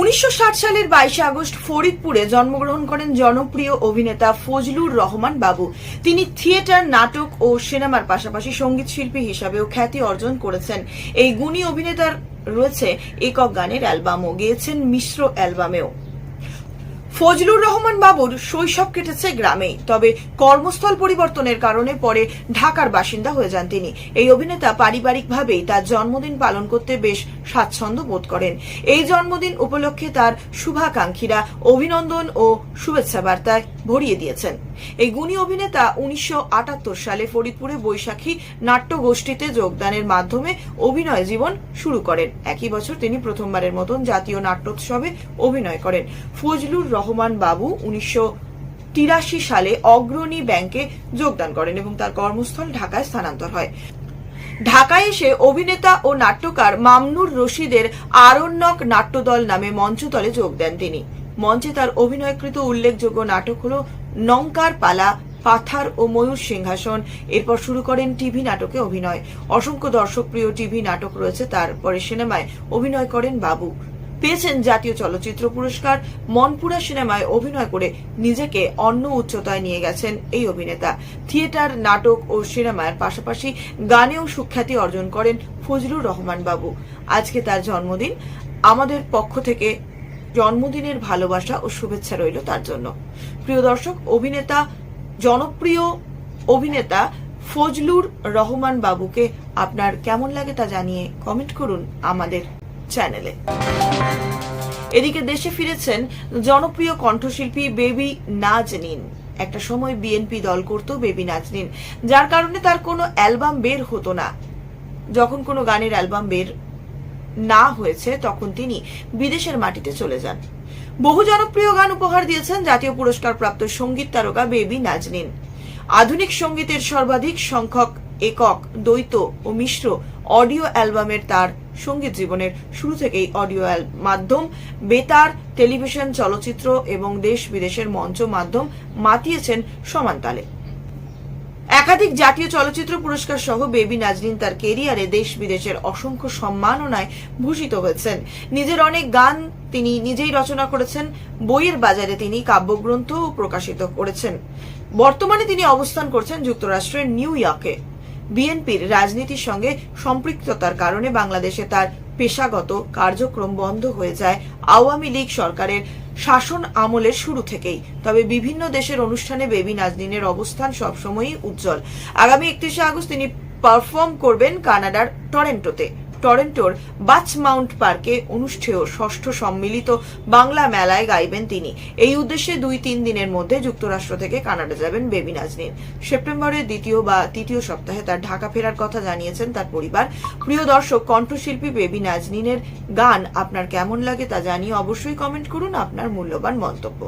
উনিশশো ষাট সালের বাইশে আগস্ট ফরিদপুরে জন্মগ্রহণ করেন জনপ্রিয় অভিনেতা ফজলুর রহমান বাবু। তিনি থিয়েটার, নাটক ও সিনেমার পাশাপাশি সংগীত শিল্পী হিসাবেও খ্যাতি অর্জন করেছেন। এই গুণী অভিনেতার রয়েছে একক গানের অ্যালবামও, গেয়েছেন মিশ্র অ্যালবামেও। ফজলুর রহমান বাবুর শৈশব কেটেছে গ্রামেই, তবে কর্মস্থল পরিবর্তনের কারণে পরে ঢাকার বাসিন্দা হয়ে যান তিনি। এই অভিনেতা পারিবারিকভাবেই তার জন্মদিন পালন করতে বেশ স্বাচ্ছন্দ্য বোধ করেন। এই জন্মদিন উপলক্ষে তার শুভাকাঙ্ক্ষীরা অভিনন্দন ও শুভেচ্ছা বার্তায় ভরিয়ে দিয়েছেন। এই গুণী অভিনেতা উনিশশো আটাত্তর সালে ফরিদপুরে বৈশাখী নাট্যগোষ্ঠীতে যোগদানের মাধ্যমে অভিনয় জীবন শুরু করেন। একই বছর তিনি প্রথমবারের মতন জাতীয় নাট্যোৎসবে অভিনয় করেন। ফজলুর রহমান বাবু উনিশশো তিরাশি সালে অগ্রণী ব্যাংকে যোগদান করেন এবং তার কর্মস্থল ঢাকায় স্থানান্তর হয়। ঢাকায় এসে অভিনেতা ও নাট্যকার মামনুর রশিদের আরণ্যক নাট্যদল নামে মঞ্চতলে যোগ দেন তিনি। মঞ্চে তার অভিনয়কৃত উল্লেখযোগ্য নাটক হল নঙ্কার পালা, পাথার ও ময়ূর সিংহাসন। এরপর শুরু করেন টিভি নাটকে অভিনয়। অসংখ্য দর্শকপ্রিয় টিভি নাটক রয়েছে তারপরে সিনেমায়। অভিনয় করেন বাবু। পেয়েছেন জাতীয় চলচ্চিত্র পুরস্কার। মনপুরা সিনেমায় অভিনয় করে নিজেকে অন্য উচ্চতায় নিয়ে গেছেন এই অভিনেতা। থিয়েটার, নাটক ও সিনেমার পাশাপাশি গানেও সুখ্যাতি অর্জন করেন ফজলুর রহমান বাবু। আজকে তার জন্মদিন। আমাদের পক্ষ থেকে জন্মদিনের ভালোবাসা ও শুভেচ্ছা রইল তার জন্য। প্রিয় দর্শক, অভিনেতা, জনপ্রিয় অভিনেতা ফজলুর রহমান বাবুকে আপনার কেমন লাগে তা জানিয়ে কমেন্ট করুন আমাদের চ্যানেলে এদিকে দেশে ফিরেছেন জনপ্রিয় কণ্ঠশিল্পী বেবি নাজনীন। একটা সময় বিএনপি দল করত বেবি নাজনীন, যার কারণে তার কোনো অ্যালবাম বের হতো না। যখন কোনো গানের অ্যালবাম বের না হয়েছে, তখন তিনি বিদেশের মাটিতে চলে যান। বহু জনপ্রিয় গান উপহার দিয়েছেন জাতীয় পুরস্কার প্রাপ্ত সংগীত তারকা বেবি নাজনীন। আধুনিক সঙ্গীতের সর্বাধিক সংখ্যক একক, দ্বৈত ও মিশ্র অডিও অ্যালবামের তার সংগীত জীবনের শুরু থেকেই অডিও মাধ্যম, বেতার, টেলিভিশন, চলচ্চিত্র এবং দেশ বিদেশের মঞ্চ মাধ্যম মাতিয়েছেন সমান তালে। একাধিক জাতীয় চলচ্চিত্র পুরস্কার সহ বেবি নাজরিন তার কেরিয়ারে দেশ বিদেশের অসংখ্য সম্মাননায় ভূষিত হয়েছেন। নিজের অনেক গান তিনি নিজেই রচনা করেছেন, বইয়ের বাজারে তিনি কাব্যগ্রন্থও প্রকাশিত করেছেন। বর্তমানে তিনি অবস্থান করছেন যুক্তরাষ্ট্রের নিউ ইয়র্কে। বিএনপির রাজনীতির সঙ্গে সম্পৃক্ততার কারণে বাংলাদেশে তার পেশাগত কার্যক্রম বন্ধ হয়ে যায়। আওয়ামী লীগ সরকারের শাসন আমলের শুরু থেকেই। তবে বিভিন্ন দেশের অনুষ্ঠানে বেবি নাজনীনের অবস্থান সবসময়ই উজ্জ্বল। আগামী একত্রিশে আগস্ট তিনি পারফর্ম করবেন কানাডার টরেন্টোতে। টরেন্টোর বাচ মাউন্ট পার্কে অনুষ্ঠেয় ষষ্ঠ সম্মিলিত বাংলা মেলায় গাইবেন তিনি। এই উদ্দেশ্যে দুই তিন দিনের মধ্যে যুক্তরাষ্ট্র থেকে কানাডা যাবেন বেবি নাজনীন। সেপ্টেম্বরের দ্বিতীয় বা তৃতীয় সপ্তাহে তার ঢাকা ফেরার কথা জানিয়েছেন তার পরিবার। প্রিয় দর্শক, কণ্ঠশিল্পী বেবি নাজনীনের গান আপনার কেমন লাগে তা জানিয়ে অবশ্যই কমেন্ট করুন আপনার মূল্যবান মন্তব্য।